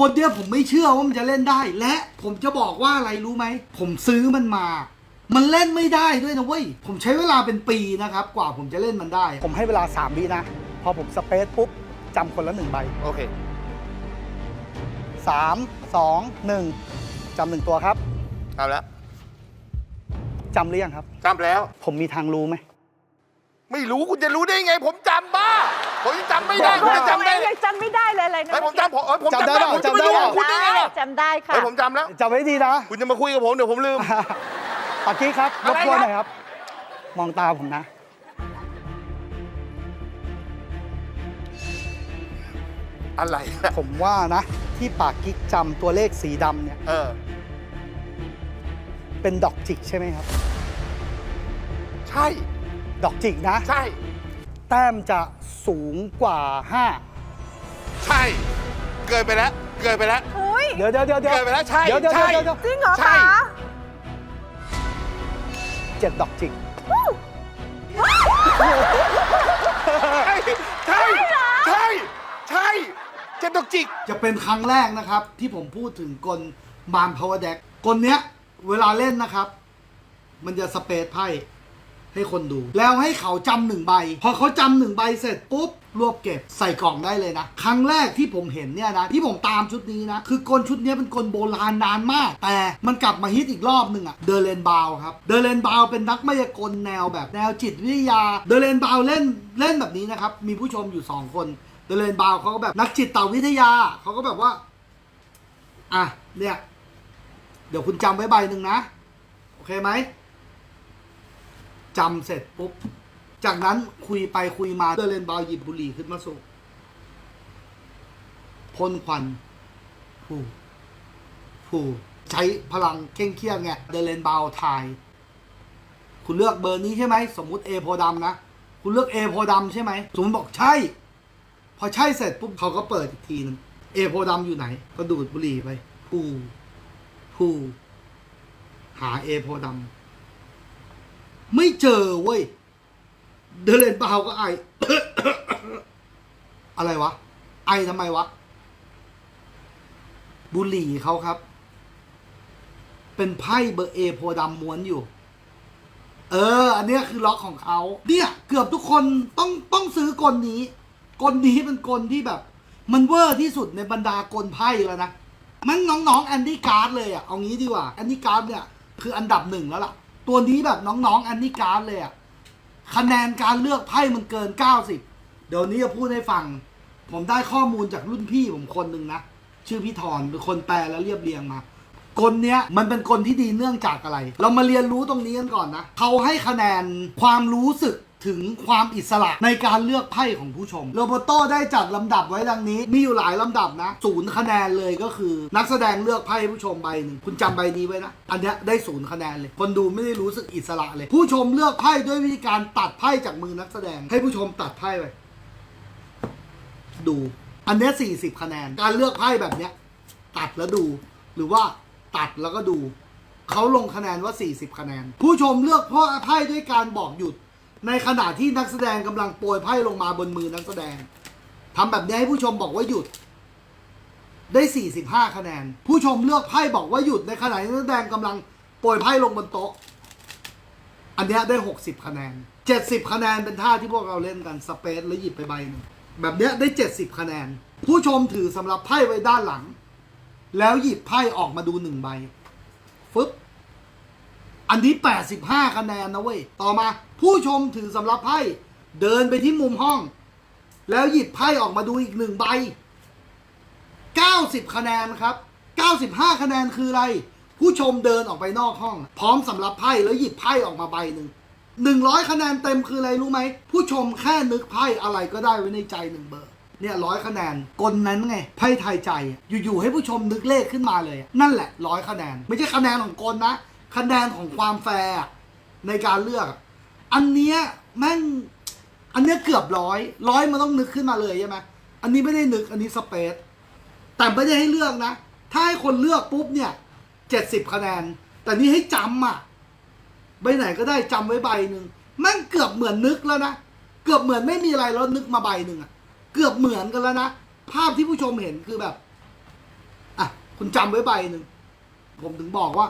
กฎเนี้ยผมไม่เชื่อว่ามันจะเล่นได้ และผมจะบอกว่าอะไรรู้ไหม ผมซื้อมันมา มันเล่นไม่ได้ด้วยนะเว้ย ผมใช้เวลาเป็นปีนะครับ กว่าผมจะเล่นมันได้ ผมให้เวลา 3 วินะ พอผมสเปซปุ๊บจำคนละหนึ่งใบ โอเค 3 2 1จำหนึ่งตัวครับเอาแล้วจำหรือยังครับ จำแล้ว ผมมีทางรู้ไหม ไม่รู้คุณจะรู้ได้ไง ผมจำบ้า ผมยังจำไม่ได้บอกคุณว่าจะจำได้ยังจำไม่ได้เลยอะไรนะไอ้ยผมจำผมเอ้ยผมจำจำได้ได้เปล่าผมจะไม่จำได้รู้เปล่าคุณได้ไงได้ล่ะจำได้ค่ะไอ้ยผมจำแล้ว จำไว้ดีนะคุณจะมาคุยกับผมเดี๋ยวผมลืมปากกี้ครับรอะบไรกวนครับหน่อยครับ มองตาผมนะ อะไรนะผมว่านะ ที่ปากกิ๊กจำตัวเลขสีดำเนี่ย เออ เป็นดอกจิกใช่ไหมครับ ใช่ ดอกจิกนะ ใช่ แต้มจะสูงกว่าใช่ เกินไปแล้ว เกินไปแล้วอุ้ย5เดี๋ยวเดี๋ยวเดี๋ยวเดี๋ยวเกินไปแล้วใช่เดี๋ยวเดี๋ยวใช่ เดี๋ยวเดี๋ยวจริงเหรอใช่คะเจ็ดดอกจิก ใช่ ใช่ ใช่ ใช่ เจนตกจิก จะเป็นครั้งแรกนะครับ ที่ผมพูดถึงกลบานพาวเวอร์แดกกลเนี้ย เวลาเล่นนะครับ มันจะสเปซไพ่ ให้คนดู แล้วให้เขาจำหนึ่งใบ พอเขาจำหนึ่งใบเสร็จปุ๊บรวบเก็บใส่กล่องได้เลยนะ ครั้งแรกที่ผมเห็นเนี่ยนะ ที่ผมตามชุดนี้นะ คือกลชุดนี้เป็นกลโบราณนานมาก แต่มันกลับมาฮิตอีกรอบหนึ่งอะเดเลนบาวครับ เดเลนบาวเป็นนักมายากลแนวแบบแนวจิตวิทยา เดเลนบาวเล่นเล่นแบบนี้นะครับ มีผู้ชมอยู่สองคน เดเลนบาวเขาก็แบบนักจิตวิทยาเขาก็แบบว่า อะเนี่ยเดี๋ยวคุณจำไว้ใบหนึ่งนะ โอเคไหม จำเสร็จปุ๊บ จากนั้นคุยไปคุยมาเดเลนบาวหยิบบุหรี่ขึ้นมาสูบพ่นควันผูผูใช้พลังเคร่งเครียดไงเดเลนบาวทาย คุณเลือกเบอร์นี้ใช่ไหม สมมุติ A โพธิ์ดำนะ คุณเลือก A โพธิ์ดำใช่ไหมสมมติบอกใช่ พอใช่เสร็จปุ๊บเขาก็เปิดอีกทีนึงเอโพธิ์ดำอยู่ไหน ก็ดูดบุหรี่ไปผูผูหาเอโพธิ์ดำ ไม่เจอเว้ย เดเลนเปล่าก็ไอ อะไรวะ ไอทำไมวะ บุหรี่เขาครับ เป็นไพ่เบอร์เอโพดำม้วนอยู่ เออ อันนี้คือล็อกของเขา เนี่ย เกือบทุกคนต้องต้องซื้อกลนี้ กลนี้เป็นกลที่แบบ มันเวอร์ที่สุดในบรรดากลไพ่แล้วนะ มันน้องๆแอนดี้การ์ดเลยอะเอางี้ดีกว่า แอนดี้การ์ดเนี่ย คืออันดับหนึ่งแล้วล่ะ ตัวนี้แบบน้องๆ อันนี้การเลยอะคะแนนการเลือกไพ่มันเกิน 90 เดี๋ยวนี้จะพูดให้ฟัง ผมได้ข้อมูลจากรุ่นพี่ผมคนหนึ่งนะ ชื่อพี่ธรเป็นคนแปลและเรียบเรียงมากลเนี้ยมันเป็นกลที่ดีเนื่องจากอะไร เรามาเรียนรู้ตรงนี้กันก่อนนะ เขาให้คะแนนความรู้สึก ถึงความอิสระในการเลือกไพ่ของผู้ชม โรโบโตได้จัดลำดับไว้ดังนี้ มีอยู่หลายลำดับนะศูนย์คะแนนเลยก็คือ นักแสดงเลือกไพ่ผู้ชมใบหนึ่งคุณจำใบนี้ไว้นะ อันนี้ได้ศูนย์คะแนนเลย คนดูไม่ได้รู้สึกอิสระเลย ผู้ชมเลือกไพ่ด้วยวิธีการตัดไพ่จากมือนักแสดง ให้ผู้ชมตัดไพ่ไปดู อันนี้ย40 คะแนน การเลือกไพ่แบบเนี้ย ตัดแล้วดู หรือว่าตัดแล้วก็ดู เขาลงคะแนนว่า 40 คะแนน ผู้ชมเลือกเพราะไพ่ด้วยการบอกหยุด ในขณะที่นักแสดงกำลังโปรยไพ่ลงมาบนมือนักแสดงทำแบบนี้ให้ผู้ชมบอกว่าหยุด ได้ 45 คะแนน ผู้ชมเลือกไพ่บอกว่าหยุดในขณะที่นักแสดงกำลังโปรยไพ่ลงบนโต๊ะ อันนี้ได้ 60 คะแนน 70 คะแนนเป็นท่าที่พวกเราเล่นกันสเปซแล้วหยิบไปใบหนึงแบบนี้ได้ 70 คะแนน ผู้ชมถือสำหรับไพ่ไว้ด้านหลัง แล้วหยิบไพ่ออกมาดูหนึ่งใบฟึบ อันนี้ 85 คะแนนนะเว้ย ต่อมาผู้ชมถือสำรับไพ่เดินไปที่มุมห้อง แล้วหยิบไพ่ออกมาดูอีกหนึ่งใบ 90 คะแนนครับ 95 คะแนนคืออะไร ผู้ชมเดินออกไปนอกห้อง พร้อมสำรับไพ่แล้วหยิบไพ่ออกมาใบหนึ่ง100 คะแนนเต็มคืออะไรรู้ไหม ผู้ชมแค่นึกไพ่อะไรก็ได้ไว้ในใจหนึ่งเบอร์เนี่ยร้อยคะแนนกลนั้นไงไพ่ไทายใจ อยู่ๆให้ผู้ชมนึกเลขขึ้นมาเลย นั่นแหละร้อยคะแนน ไม่ใช่คะแนนของกลนะ คะแนนของความแฟร์ในการเลือก อันเนี้ยแม่งอันเนี้ยเกือบร้อยร้อยมันต้องนึกขึ้นมาเลยใช่ไหมอันนี้ไม่ได้นึกอันนี้สเปซแต่ไม่ได้ให้เลือกนะ ถ้าให้คนเลือกปุ๊บเนี่ยเจ็ดสิบคะแนน แต่นี่ให้จำอะใบไหนก็ได้จำไว้ใบหนึ่งแม่งเกือบเหมือนนึกแล้วนะเกือบเหมือนไม่มีอะไรแล้วนึกมาใบหนึ่งอะ เกือบเหมือนกันแล้วนะภาพที่ผู้ชมเห็นคือแบบอะคุณจำไว้ใบหนึ่งผมถึงบอกว่า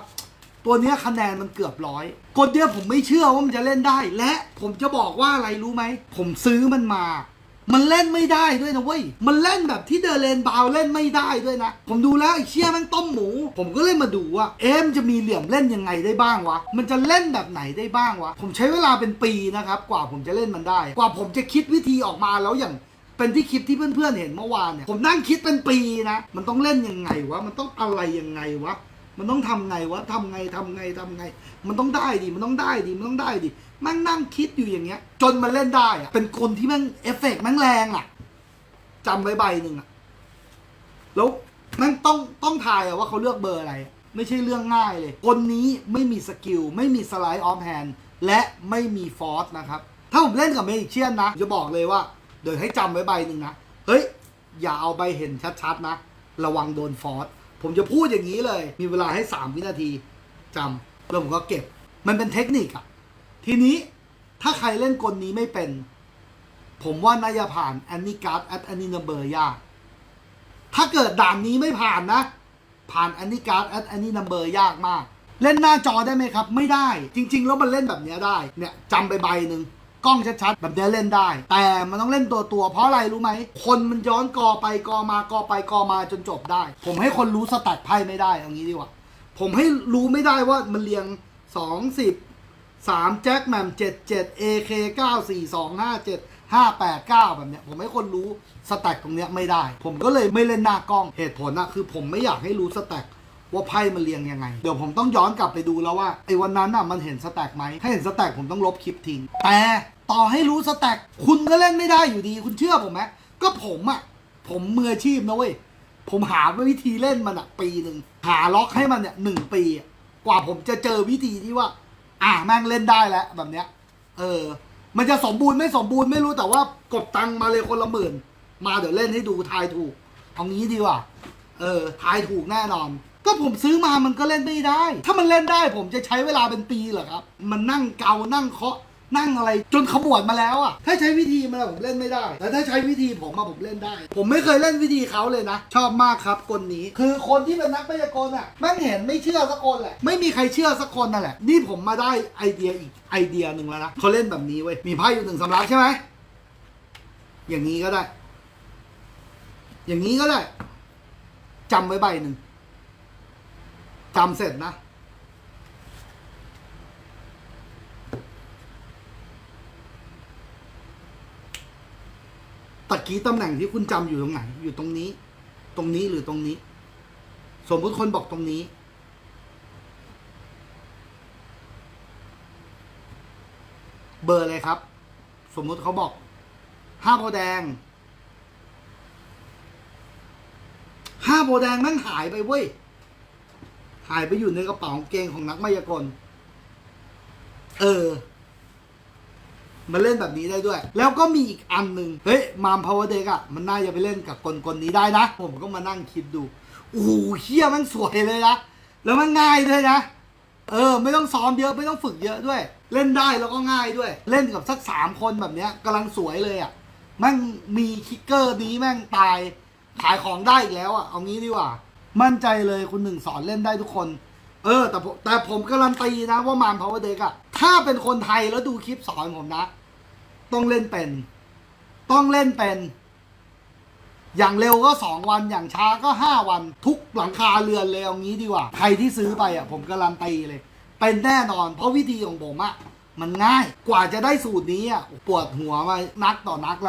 ตัวเนี้ยคะแนนมันเกือบร้อยกดเนี้ยผมไม่เชื่อว่ามันจะเล่นได้ และผมจะบอกว่าอะไรรู้ไหม ผมซื้อมันมา มันเล่นไม่ได้ด้วยนะเว้ย มันเล่นแบบที่เดเลนบาวเล่นไม่ได้ด้วยนะ ผมดูแล้วไอ้เชี่ยแมันต้มหมู ผมก็เลยมาดูว่า เอ๊ะมนจะมีเหลี่ยมเล่นยังไงได้บ้างวะ มันจะเล่นแบบไหนได้บ้างวะ ผมใช้เวลาเป็นปีนะครับ กว่าผมจะเล่นมันได้ กว่าผมจะคิดวิธีออกมาแล้วอย่างเป็นที่คลิปที่เพื่อนๆเห็นเมื่อวานเนี่ย ผมนั่งคิดเป็นปีนะ มันต้องเล่นยังไงวะ มันต้องอะไรยังไงวะ มันต้องทำไงวะทำไงทำไงทำไง มันต้องได้ดิมันต้องได้ดิมันต้องได้ดิแม่งนั่งคิดอยู่อย่างเงี้ย จนมันเล่นได้อะเป็นคนที่แม่งเอฟเฟกต์แม่งแรงอะจำไว้ใบหนึ่งอะแล้วแม่งต้องต้องทายอะว่าเขาเลือกเบอร์อะไร ไม่ใช่เรื่องง่ายเลย คนนี้ไม่มีสกิลไม่มีสไลด์ออฟแฮนด์และไม่มีฟอร์สนะครับ ถ้าผมเล่นกับเมจิเชียนนะจะบอกเลยว่าเดี๋ยวให้จำไว้ใบหนึ่งนะเฮ้ยอย่าเอาใบเห็นชัดๆนะ ระวังโดนฟอร์ส ผมจะพูดอย่างนี้เลย มีเวลาให้3วินาทีจำแล้วผมก็เก็บ มันเป็นเทคนิคอะทีนี้ถ้าใครเล่นกลนี้ไม่เป็น ผมว่าน่าจะผ่านแอนนี่การ์ดแอดแอนนี่นัมเบอร์ยาก ถ้าเกิดด่านนี้ไม่ผ่านนะ ผ่านแอนนี่การ์ดแอดแอนนี่นัมเบอร์ยากมาก เล่นหน้าจอได้ไหมครับ ไม่ได้ จริง ๆ แล้วมันเล่นแบบเนี้ยได้ เนี่ยจำไปใบหนึ่ง กล้องชัดๆแบบเนี้ยเล่นได้ แต่มันต้องเล่นตัวตัวๆเพราะอะไรรู้ไหม คนมันย้อนกอไปกอมากอไปกอมาจนจบได้ ผมให้คนรู้สแตทไพ่ไม่ได้เอางี้ดีกว่า ผมให้รู้ไม่ได้ว่ามันเรียงสองสิบสามแจ็คแหมมเจ็ดเจ็ดเอเคเก้าสี่สองห้าเจ็ดห้าแปดเก้าแบบเนี้ยผมให้คนรู้สแต็กตรงเนี้ยไม่ได้ ผมก็เลยไม่เล่นหน้ากล้องเหตุผลนะคือผมไม่อยากให้รู้สแต็ก ว่าไพ่มันเรียงยังไง เดี๋ยวผมต้องย้อนกลับไปดูแล้วว่าไอ้วันนั้นอะมันเห็นสแต็กไหมถ้าเห็นสแต็กผมต้องลบคลิปทิ้งแต่ต่อให้รู้สแต็กคุณก็เล่นไม่ได้อยู่ดี คุณเชื่อผมไหมก็ผมอะผมมืออาชีพนะเว้ยผมหาวิธีเล่นมันอะปีหนึ่งหาล็อกให้มันเนี่ยหนึ่งปีกว่าผมจะเจอวิธีที่ว่า อะแม่งเล่นได้แล้วแบบเนี้ย เออ มันจะสมบูรณ์ไม่สมบูรณ์ไม่รู้แต่ว่ากดตังมาเลยคนละหมื่น มาเดี๋ยวเล่นให้ดูทายถูกเอางี้ดีกว่า เออ ทายถูกแน่นอน ก็ผมซื้อมามันก็เล่นไม่ได้ ถ้ามันเล่นได้ผมจะใช้เวลาเป็นปีเหรอครับ มันนั่งเกา นั่งเคาะ นั่งอะไรจนขบวดมาแล้วอะ ถ้าใช้วิธีมันอะผมเล่นไม่ได้ แต่ถ้าใช้วิธีผมมาผมเล่นได้ ผมไม่เคยเล่นวิธีเขาเลยนะ ชอบมากครับกลนี้ คือคนที่เป็นนักพยากรณ์อะแม่งเห็นไม่เชื่อสักคนแหละ ไม่มีใครเชื่อสักคนนั่นแหละ นี่ผมมาได้ไอเดียอีกไอเดียหนึ่งแล้วนะ เขาเล่นแบบนี้เว้ย มีไพ่อยู่หนึ่งสำรับใช่ไหม อย่างนี้ก็ได้ อย่างนี้ก็ได้จำไว้ใบหนึ่ง จำเสร็จนะ ตะกี้ตำแหน่งที่คุณจำอยู่ตรงไหน อยู่ตรงนี้ ตรงนี้หรือตรงนี้ สมมติคนบอกตรงนี้ เบอร์อะไรครับ สมมุติเขาบอกห้าโพแดง ห้าโพแดงแม่งหายไปเว้ย หายไปอยู่ในกระเป๋ากางเกงของนักมายากล เออ มันเล่นแบบนี้ได้ด้วย แล้วก็มีอีกอันหนึ่งเฮ้ยมามพาวเวอร์เด็กอะมันน่าจะไปเล่นกับกลกลนี้ได้นะ ผมก็มานั่งคิดดูโอ้โหเฮี้ยมันสวยเลยนะแล้วมันง่ายด้วยนะเออ ไม่ต้องซ้อมเยอะไม่ต้องฝึกเยอะด้วย เล่นได้แล้วก็ง่ายด้วย เล่นกับสักสามคนแบบเนี้ยกำลังสวยเลยอะแม่งมีคิกเกอร์นี้แม่งตาย ขายของได้อีกแล้วอะเอางี้ดีกว่า มั่นใจเลยคุณหนึ่งสอนเล่นได้ทุกคน เออ แต่ผมแต่ผมการันตีนะว่ามามพาวเวอร์เด็กอะถ้าเป็นคนไทยแล้วดูคลิปสอนผมนะ ต้องเล่นเป็น ต้องเล่นเป็น อย่างเร็วก็สองวันอย่างช้าก็ห้าวัน ทุกหลังคาเรือนเลยเอางี้ดีกว่า ใครที่ซื้อไปอะผมการันตีเลย เป็นแน่นอน เพราะวิธีของผมอะมันง่ายกว่าจะได้สูตรนี้อะปวดหัวมานักต่อนักละ